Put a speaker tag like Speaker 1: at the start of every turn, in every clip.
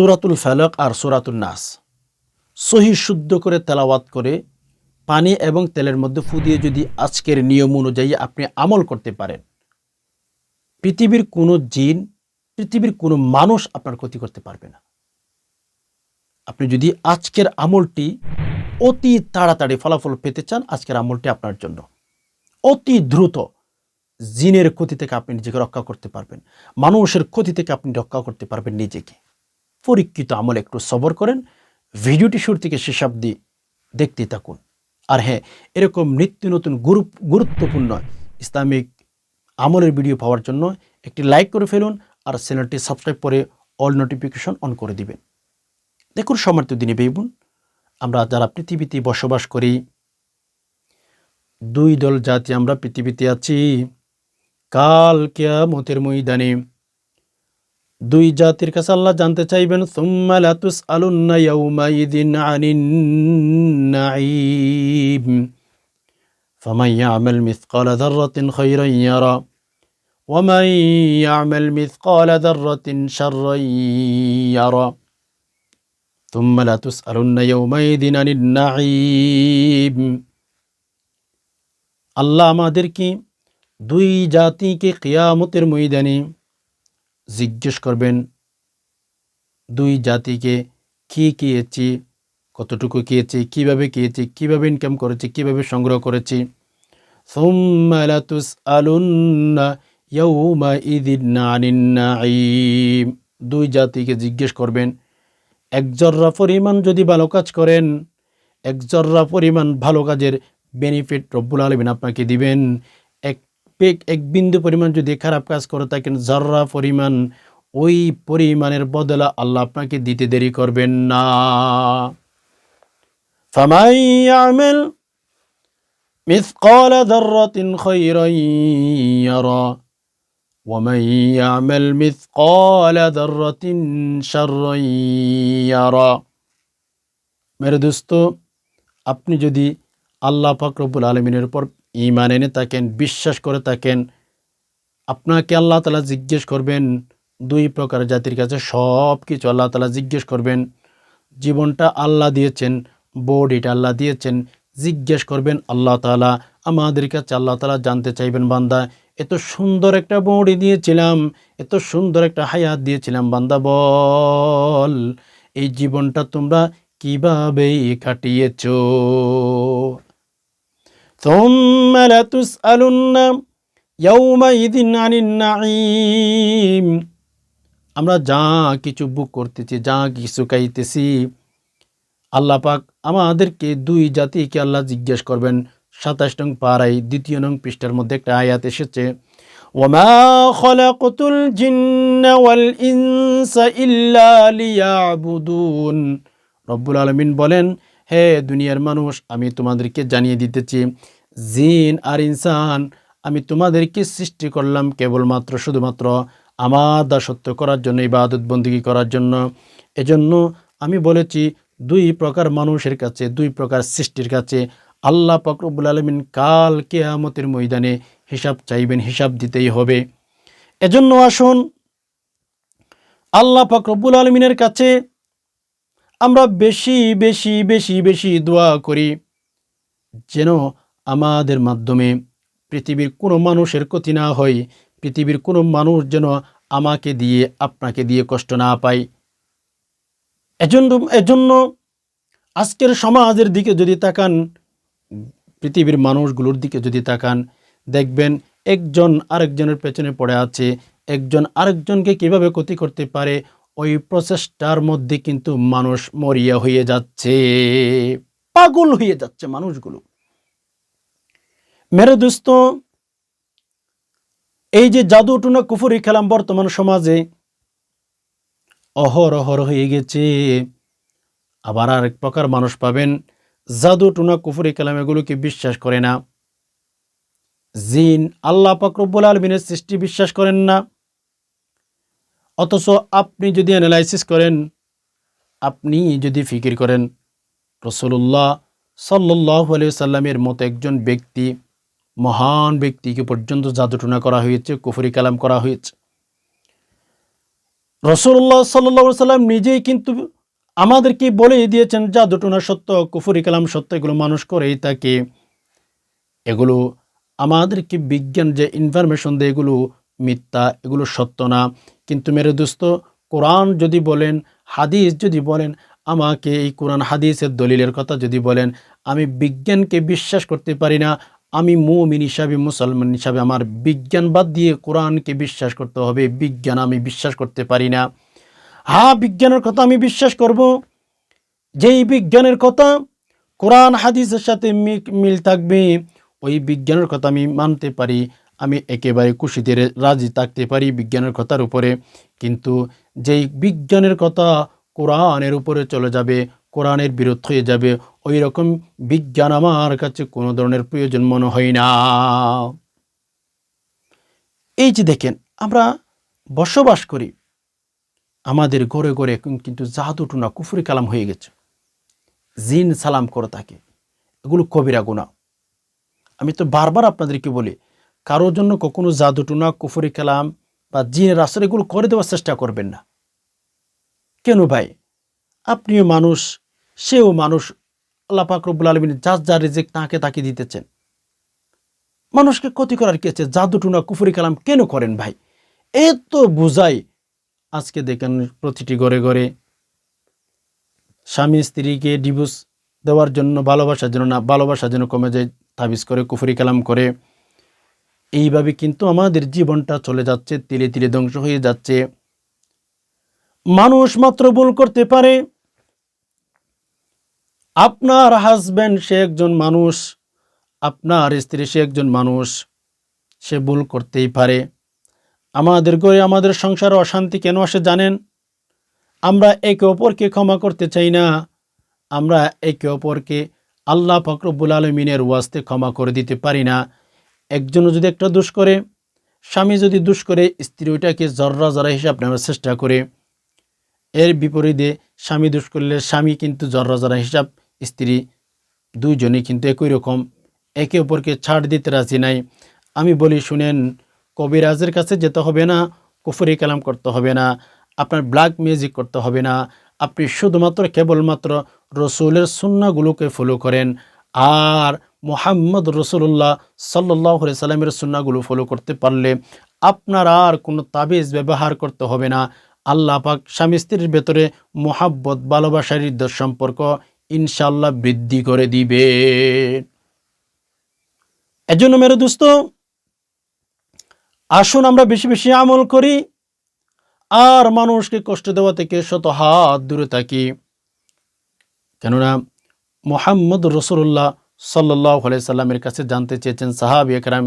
Speaker 1: সুরাতুল ফালক আর সুরাতুল নাস। সহি শুদ্ধ করে তেলাওয়াত করে পানি এবং তেলের মধ্যে ফু দিয়ে যদি আজকের নিয়ম অনুযায়ী আপনি আমল করতে পারেন, পৃথিবীর কোনো জিন, পৃথিবীর কোনো মানুষ আপনার ক্ষতি করতে পারবে না। আপনি যদি আজকের আমলটি অতি তাড়াতাড়ি ফলাফল পেতে চান, আজকের আমলটি আপনার জন্য। অতি দ্রুত জিনের ক্ষতি থেকে আপনি নিজেকে রক্ষা করতে পারবেন, মানুষের ক্ষতি থেকে আপনি রক্ষা করতে পারবেন নিজেকে। পরীক্ষিত আমল একটু সবর করেন, ভিডিওটি শুরু থেকে শেষ দেখতে থাকুন। আর হ্যাঁ এরকম নিত্য নতুন গুরু- গুরুত্বপূর্ণ ইসলামিক আমলের ভিডিও পাওয়ার জন্য একটি লাইক করে ফেলুন আর চ্যানেলটি সাবস্ক্রাইব করে অল নোটিফিকেশন অন করে দিবেন। দেখুন সমর্থ দিনে বেবুন আমরা যারা পৃথিবীতে বসবাস করি, দুই দল জাতি আমরা পৃথিবীতে আছি। কাল কেয়ামতের ময়দানে দুই জাতির কাছে আল্লাহ জানতে চাইবেন সুম্মা লাতুস আলুন্না ইয়াউমাইদিন আনিন নাঈম ফামান ইয়ামাল মিসকালা যাররাতিন খায়রান ইয়ারা ومن يعمل مثقال ذرة شرا يرى ثم لا تسألن يومئذ عن النعيم আল্লাহ আমাদেরকে দুই জাতিকে কিয়ামতের ময়দানে জিজ্ঞেস করবেন, দুই জাতিকে কি কিয়েছি, কতটুকু কিয়েছি, কীভাবে কিয়েছি, কীভাবে ইনকাম করেছি, কীভাবে সংগ্রহ করেছি? দুই জাতিকে জিজ্ঞেস করবেন, এক জর্রা পরিমাণ যদি ভালো কাজ করেন, এক জর্রা পরিমাণ ভালো কাজের বেনিফিট রব্বুল আলমিন আপনাকে দিবেন। পেক এক বিন্দু পরিমাণ যদি খারাপ কাজ করে থাকেন জর্রা পরিমাণ ওই পরিমাণের বদলা আল্লাহ আপনাকে দিতে দেরি করবেন না ফামাই ইয়ামেল مثقال ذرة خيرا يرى ومن يعمل مثقال ذرة شرا يرى মেরে দোস্ত আপনি যদি আল্লাহ পাক রব্বুল আলমিনের উপর ইমান এনে থাকেন, বিশ্বাস করে থাকেন। আপনাকে আল্লাহ তালা জিজ্ঞেস করবেন, দুই প্রকার জাতির কাছে সব কিছু আল্লাহ তালা জিজ্ঞেস করবেন। জীবনটা আল্লাহ দিয়েছেন, বডিটা আল্লাহ দিয়েছেন। জিজ্ঞেস করবেন, আল্লাহ তালা আমাদের কাছে আল্লাহ তালা জানতে চাইবেন বান্দা, এত সুন্দর একটা বডি দিয়েছিলাম, এত সুন্দর একটা হায়াত দিয়েছিলাম, বান্দা বল, এই জীবনটা তোমরা কীভাবে কাটিয়েছ? ثم لتسألن يومئذ عن النعيم আমরা যা কিছু বুক করতেছি যা কিছু খাইতেছি আল্লাহ পাক আমাদেরকে দুই জাতিকে আল্লাহ জিজ্ঞেস করবেন সাতাশ নং পাড়াই দ্বিতীয় নং পৃষ্ঠার মধ্যে একটা আয়াত এসেছে ওমা খলাকুতুল জিন্ন ওয়াল ইনসা ইল্লা লিয়াবুদুন রব্বুল আলমিন বলেন হে দুনিয়ার মানুষ, আমি তোমাদেরকে জানিয়ে দিতেছি জিন আর ইনসান, আমি তোমাদেরকে সৃষ্টি করলাম কেবলমাত্র, শুধুমাত্র আমার দাসত্ব করার জন্য, ইবাদত বন্দিগি করার জন্য। এজন্য আমি বলেছি, দুই প্রকার মানুষের কাছে, দুই প্রকার সৃষ্টির কাছে, আল্লাহ পাকরবুল আলমিন কাল কেয়ামতের ময়দানে হিসাব চাইবেন, হিসাব দিতেই হবে। এজন্য আসুন, আল্লাহ পাকরবুল আলমিনের কাছে আমরা বেশি বেশি বেশি বেশি দোয়া করি যেন আমাদের মাধ্যমে পৃথিবীর কোনো মানুষের ক্ষতি না হয়, পৃথিবীর কোনো মানুষ যেন আমাকে দিয়ে, আপনাকে দিয়ে কষ্ট না পায়। এজন্য এজন্য আজকের সমাজের দিকে যদি তাকান, পৃথিবীর মানুষগুলোর দিকে যদি তাকান, দেখবেন একজন আরেকজনের পেছনে পড়ে আছে, একজন আরেকজনকে কীভাবে ক্ষতি করতে পারে ওই প্রচেষ্টার মধ্যে কিন্তু মানুষ মরিয়া হয়ে যাচ্ছে, পাগল হয়ে যাচ্ছে মানুষগুলো। মেরে দোস্ত, এই যে জাদু টুনা কুফুরি খেলাম বর্তমান সমাজে, অহর অহর হয়ে গেছে। আবার আরেক প্রকার মানুষ পাবেন জাদু টুনা কুফুরি কালাম এগুলোকে বিশ্বাস করে না। জিন, আল্লাহ পাকরব্বুল আলমিনের সৃষ্টি বিশ্বাস করেন না। অথচ আপনি যদি অ্যানালাইসিস করেন, আপনি যদি ফিকির করেন রসুল্লাহ সাল্লাহ সাল্লামের মতো একজন ব্যক্তি, মহান ব্যক্তিকে পর্যন্ত জাদুটনা করা হয়েছে, কুফরি কালাম করা হয়েছে। রসুল্লাহ সাল্লা সাল্লাম নিজেই কিন্তু আমাদেরকে বলেই দিয়েছেন, জাদুটনা সত্য, কুফুরি কালাম সত্য, এগুলো মানুষ করেই থাকে এগুলো আমাদেরকে বিজ্ঞান যে ইনফরমেশন দেয়, এগুলো মিথ্যা, এগুলো সত্য না। কিন্তু মেরে দোস্ত, কোরআন যদি বলেন, হাদিস যদি বলেন, আমাকে এই কোরআন হাদিসের দলিলের কথা যদি বলেন, আমি বিজ্ঞানকে বিশ্বাস করতে পারি না। আমি মুমিন হিসাবে, মুসলমান হিসাবে আমার বিজ্ঞান বাদ দিয়ে কোরআনকে বিশ্বাস করতে হবে। বিজ্ঞান আমি বিশ্বাস করতে পারি না। হ্যাঁ বিজ্ঞানের কথা আমি বিশ্বাস করব। যেই বিজ্ঞানের কথা কোরআন, হাদিসের সাথে মিল থাকবে, ওই বিজ্ঞানের কথা আমি মানতে পারি। আমি একেবারে খুশিতে রাজি থাকতে পারি বিজ্ঞানের কথার উপরে। কিন্তু যেই বিজ্ঞানের কথা কোরআনের উপরে চলে যাবে, কোরআনের বিরোধ হয়ে যাবে ওই রকম বিজ্ঞান আমার কাছে কোনো ধরনের প্রয়োজন মনে হয় না। এই যে দেখেন, আমরা বসবাস করি। আমাদের ঘরে ঘরে কিন্তু জাদুটুনা কুফুরি কালাম হয়ে গেছে। জিন সালাম করে থাকে। এগুলো কবিরা গুণা আমি তো বারবার আপনাদেরকে বলি কারোর জন্য কখনো জাদুটুনা কুফুরি কালাম বা জিনের আসর এগুলো করে দেওয়ার চেষ্টা করবেন না। কেন ভাই? আপনিও মানুষ, সেও মানুষ। আল্লাহ পাকরবুল আলমিন যার যার রেজেক তাকে তাকে দিতেছেন। মানুষকে ক্ষতি করার কি আছে? জাদুটুনা কুফুরি কালাম কেন করেন ভাই? এ তো বুঝাই আজকে দেখেন প্রতিটি ঘরে ঘরে স্বামী স্ত্রীকে ডিভোর্স দেওয়ার জন্য, ভালোবাসার জন্য না, ভালোবাসার জন্য কমে যায়, তাবিজ করে, কুফুরি কালাম করে। এইভাবে কিন্তু আমাদের জীবনটা চলে যাচ্ছে, তিলে তিলে ধ্বংস হয়ে যাচ্ছে। মানুষ মাত্র ভুল করতে পারে। আপনার হাজব্যান্ড সে একজন মানুষ, আপনার স্ত্রী সে একজন মানুষ, সে ভুল করতেই পারে। আমাদের ঘরে আমাদের সংসারে অশান্তি কেন আসে জানেন? আমরা একে অপরকে ক্ষমা করতে চাই না। আমরা একে অপরকে আল্লাহ ফকরবুল আলমিনের ওয়াস্তে ক্ষমা করে দিতে পারি না। একজনও যদি একটা দোষ করে, স্বামী যদি দোষ করে, স্ত্রী ওইটাকে জর্রা জরা হিসাব নেওয়ার চেষ্টা করে। এর বিপরীতে স্বামী দোষ করলে স্বামী কিন্তু জর্রা জরা হিসাব, স্ত্রী দুইজনেই কিন্তু একই রকম, একে অপরকে ছাড় দিতে রাজি নাই। আমি বলি, শুনেন, কবিরাজের কাছে যেতে হবে না, কুফুরি কালাম করতে হবে না, আপনার ব্ল্যাক মিউজিক করতে হবে না, আপনি শুধুমাত্র কেবলমাত্র রসুলের সুন্নাগুলোকে ফলো করেন, আর মোহাম্মদ রসুল্লাহ সাল্লাহ সাল্লামের সুন্নাগুলো ফলো করতে পারলে আপনার আর কোনো তাবিজ ব্যবহার করতে হবে না। আল্লাহ পাক স্বামী স্ত্রীর ভেতরে মোহাব্বত, ভালোবাসার হৃদয় সম্পর্ক ইনশাল্লাহ বৃদ্ধি করে দিবে। এজন্য মেরে দোস্ত, আসুন আমরা বেশি বেশি আমল করি আর মানুষকে কষ্ট দেওয়া থেকে শত হাত দূরে থাকি। কেননা মোহাম্মদ রসুল্লাহ সাল্লাহ সাল্লামের কাছে জানতে চেয়েছেন সাহাব একরাম,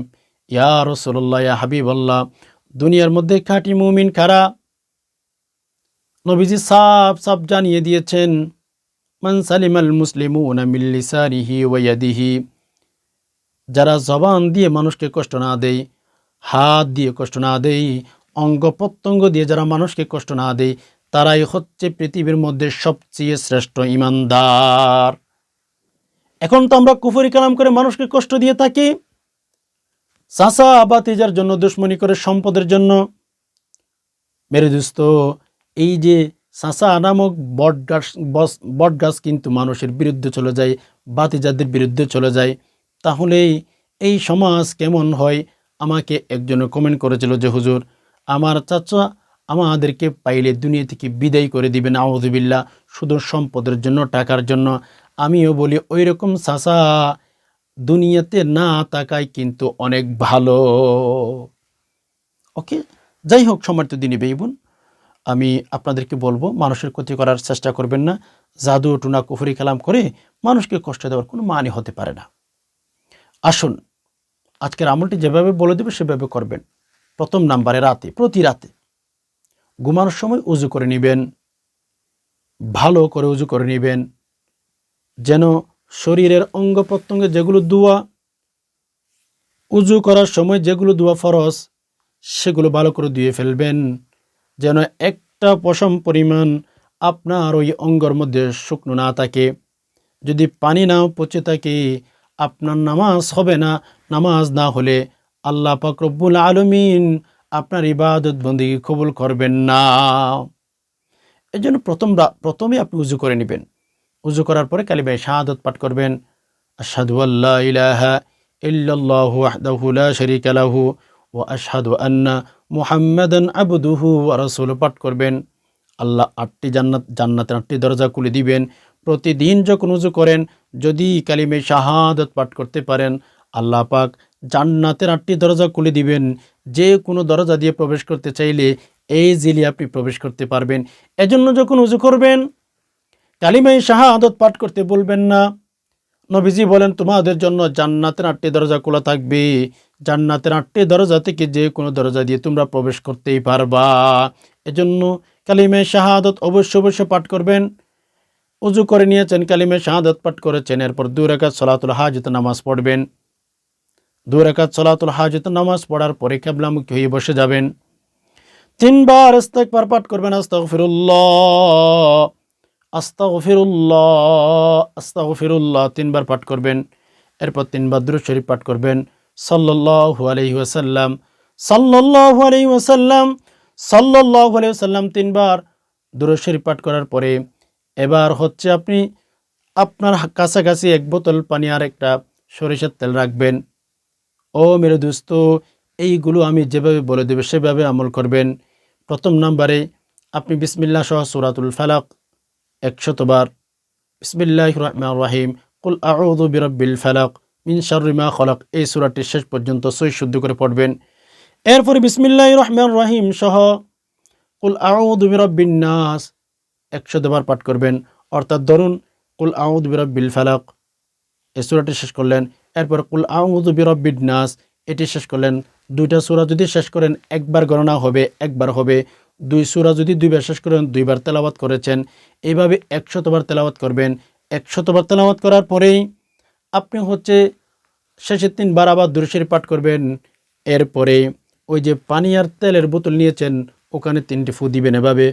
Speaker 1: ইয়া রসুল্লাহ ইয়া হাবিব আল্লাহ দুনিয়ার মধ্যে খাঁটি মুমিন খারা নবীজি সাফ সাফ জানিয়ে দিয়েছেন, মান সালিমাল মুসলিমুন মিল্লিসানিহি ওয়াদিহি যারা জবান দিয়ে মানুষকে কষ্ট না দেয়, হাত দিয়ে কষ্ট না দেয়, অঙ্গ প্রত্যঙ্গ দিয়ে যারা মানুষকে কষ্ট না দেয়, তারাই হচ্ছে পৃথিবীর মধ্যে সবচেয়ে শ্রেষ্ঠ ইমানদার। এখন তো আমরা কুফরি কালাম করে মানুষকে কষ্ট দিয়ে থাকি। চাষা আবাতিজার জন্য, দুশ্মনী করে সম্পদের জন্য। মেরে দোস্ত, এই যে সাঁসা নামক বট গাছ বট গাছ কিন্তু মানুষের বিরুদ্ধে চলে যায় বাতিজাদের বিরুদ্ধে চলে যায়। তাহলে এই সমাজ কেমন হয়? আমাকে একজনে কমেন্ট করেছিল যে, হুজুর, আমার চাচা আমাদেরকে পাইলে দুনিয়া থেকে বিদায় করে দিবেন আউজবিল্লা শুধু সম্পদের জন্য, টাকার জন্য। আমিও বলি ওই রকম চাচা দুনিয়াতে না তাকায় কিন্তু অনেক ভালো। ওকে? যাই হোক সমর্থ দিনী বেইবুন আমি আপনাদেরকে বলব, মানুষের ক্ষতি করার চেষ্টা করবেন না। জাদু, টুনা, কুফরি কালাম করে মানুষকে কষ্ট দেওয়ার কোনো মানে হতে পারে না। আসুন, আজকের আমলটি যেভাবে বলে দেবে সেভাবে করবেন। প্রথম নাম্বারে রাতে, প্রতি রাতে ঘুমানোর সময় উজু করে নেবেন, ভালো করে উজু করে নেবেন। যেন শরীরের অঙ্গ প্রত্যঙ্গে যেগুলো দোয়া, উজু করার সময় যেগুলো দোয়া ফরস সেগুলো ভালো করে ধুয়ে ফেলবেন। যেন একটা পশম পরিমাণ আপনার ওই অঙ্গর মধ্যে শুকনো না থাকে। যদি পানি নাও পচে থাকে, আপনার নামাজ হবে না। নামাজ না হলে আল্লাহ পাকরব্বুল আলমিন আপনার ইবাদত বন্দী কবুল করবেন না। এই জন্য প্রথম প্রথমে আপনি উজু করে নেবেন। উজু করার পরে কালিমায় শাহাদত পাঠ করবেন। আশহাদু আল্লা ইলাহা ইল্লাল্লাহু ওয়াহদাহু লা শারীকা লাহু ওয়া আশহাদু আন্না মুহাম্মাদান আবদুহু ওয়া পাঠ করবেন। আল্লাহ আটটি জান্নাত, জান্নাতের আটটি দরজা খুলে দিবেন। প্রতিদিন যখন উজু করেন, যদি কালিমে শাহাদত পাঠ করতে পারেন, আল্লাহ পাক জান্নাতের আটটি দরজা খুলে দিবেন। যে কোনো দরজা দিয়ে প্রবেশ করতে চাইলে এই জিলি আপনি প্রবেশ করতে পারবেন। এজন্য যখন উজু করবেন কালিমাই শাহাদত পাঠ করতে বলবেন না। নবীজি বলেন, তোমাদের জন্য জান্নাতের আটটি দরজা খোলা থাকবে। জান্নাতের আটটি দরজা থেকে যে কোনো দরজা দিয়ে তোমরা প্রবেশ করতেই পারবা। এজন্য কালিমে শাহাদত অবশ্য অবশ্যই পাঠ করবেন। উজু করে নিয়েছেন কালিমে শাহাদত পাঠ করেছেন। এরপর দু রেখাত সলাতুল হাজত নামাজ পড়বেন। দু রেখাত সলাতুল হাজত নামাজ পড়ার পরে কেবলামুখী হয়ে বসে যাবেন। তিনবার ইস্তেকবার পাঠ করবেন, আস্তাগফিরুল্লাহ। আস্তাগফিরুল্লাহ আস্তাগফিরুল্লাহ তিনবার পাঠ করবেন, এরপর তিনবার দুরূদ শরীফ পাঠ করবেন। সাল্লাল্লাহু আলাইহি ওয়াসাল্লাম, সাল্লাল্লাহু আলাইহি ওয়াসাল্লাম, সাল্লাল্লাহু আলাইহি ওয়াসাল্লাম তিনবার দুরূদ শরীফ পাঠ করার পরে এবার হচ্ছে আপনি আপনার কাছাকাছি এক বোতল পানি আর একটা সরিষার তেল রাখবেন। ও মেরে দোস্ত, এইগুলো আমি যেভাবে বলে দেবে সেভাবে আমল করবেন। প্রথম নাম্বারে আপনি বিসমিল্লা সহ সুরাতুল ফালাক একশতবার। বিসমিল্লাহ রহমান রাহিম কুল আউদু বিরব্বিল ফালাক মিন শাররিমা খলাক। এই সুরাটি শেষ পর্যন্ত সই শুদ্ধ করে পড়বেন। এরপরে বিসমিল্লাহ রহমান রাহিম সহ কুল আউদু বিরব্বিন নাস একশতবার পাঠ করবেন। অর্থাৎ ধরুন, কুল আউদু বিরব্বিল ফালাক, এই সুরাটি শেষ করলেন। এরপর কুল আউদু বিরব্বিন নাস, এটি শেষ করলেন। দুইটা সূরা যদি শেষ করেন, একবার গণনা হবে, একবার হবে। দুই সূরা যদি দুইবার শেষ করেন, দুইবার তেলাওয়াত করেছেন, এইভাবে একশতবার তেলাওয়াত করবেন। একশতবার তেলাওয়াত করার পরেই আপনি হচ্ছে শেষে তিনবার আবার দুরুশরীফ পাঠ করবেন। এরপরে ওই যে পানি আর তেলের বোতল নিয়েছেন, ওখানে তিনটি ফু দিবেন এভাবে।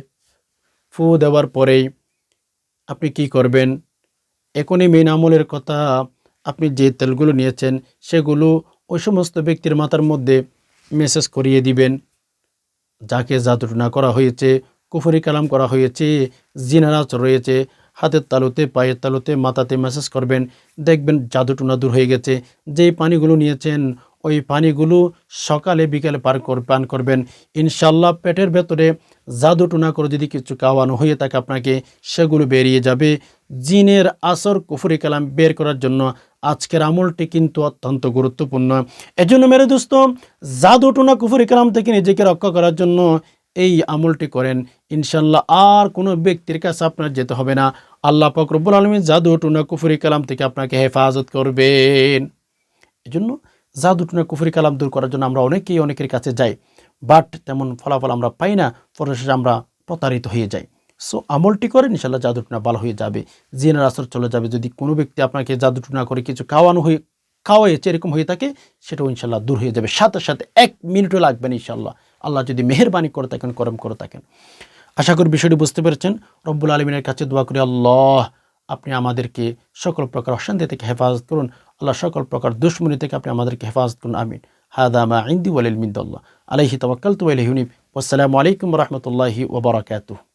Speaker 1: ফু দেওয়ার পরেই আপনি কি করবেন? এখনই মেন আমলের কথা, আপনি যে তেলগুলো নিয়েছেন, সেগুলো ওই সমস্ত ব্যক্তির মাথার মধ্যে মেসেজ করিয়ে দিবেন। যাকে জাদুটনা করা হয়েছে, কুফরি কালাম করা হয়েছে, জিনারাজ রয়েছে, হাতের তালুতে, পায়ের তালুতে, মাথাতে মেসেজ করবেন, দেখবেন জাদুটুনা দূর হয়ে গেছে। যেই পানিগুলো নিয়েছেন, ওই পানিগুলো সকালে বিকেলে পার কর, পান করবেন। ইনশাল্লাহ পেটের ভেতরে জাদুটুনা করে যদি কিছু খাওয়ানো হয়ে থাকে আপনাকে, সেগুলো বেরিয়ে যাবে। জিনের আসর কুফরি কালাম বের করার জন্য আজকের আমলটি কিন্তু অত্যন্ত গুরুত্বপূর্ণ। এজন্য মেরে দোস্ত জাদুটুনা কুফরি কালাম থেকে নিজেকে রক্ষা করার জন্য এই আমলটি করেন। ইনশাল্লাহ আর কোনো ব্যক্তির কাছে আপনার যেতে হবে না। আল্লাহ ফকরবুল আলমী জাদু টুনা কুফরি কালাম থেকে আপনাকে হেফাজত করবেন। এই জন্য জাদু টুনা কুফরি কালাম দূর করার জন্য আমরা অনেকেই অনেকের কাছে যাই, বাট তেমন ফলাফল আমরা পাই না পরিশেষে আমরা প্রতারিত হয়ে যাই। সো আমলটি করে ইনশাল্লাহ জাদু টুনা ভালো হয়ে যাবে। জিনের আসর চলে যাবে। যদি কোনো ব্যক্তি আপনাকে জাদু টুনা করে কিছু খাওয়ানো হয়ে খাওয়াইছে এরকম হয়ে থাকে, সেটাও ইনশাল্লাহ দূর হয়ে যাবে। সাথে সাথে এক মিনিটও লাগবে না ইনশাল্লাহ আল্লাহ যদি মেহরবানি করে থাকেন, করম করে থাকেন। আশা করি বিষয়টি বুঝতে পেরেছেন। রব্বুল আলমিনের কাছে দোয়া করি, আল্লাহ আপনি আমাদেরকে সকল প্রকার অশান্তি থেকে হেফাজত করুন। আল্লাহ সকল প্রকার দুশ্মনী থেকে আপনি আমাদেরকে হেফাজত করুন। আমিন। হাদামা ইন্দি ওয়ালিল মিন্দাল্লাহ। আলহি তবাক্কাল তু আলহিউনিব আসসালামু আলাইকুম রহমতুল্লাহি ওবরাকাতুহ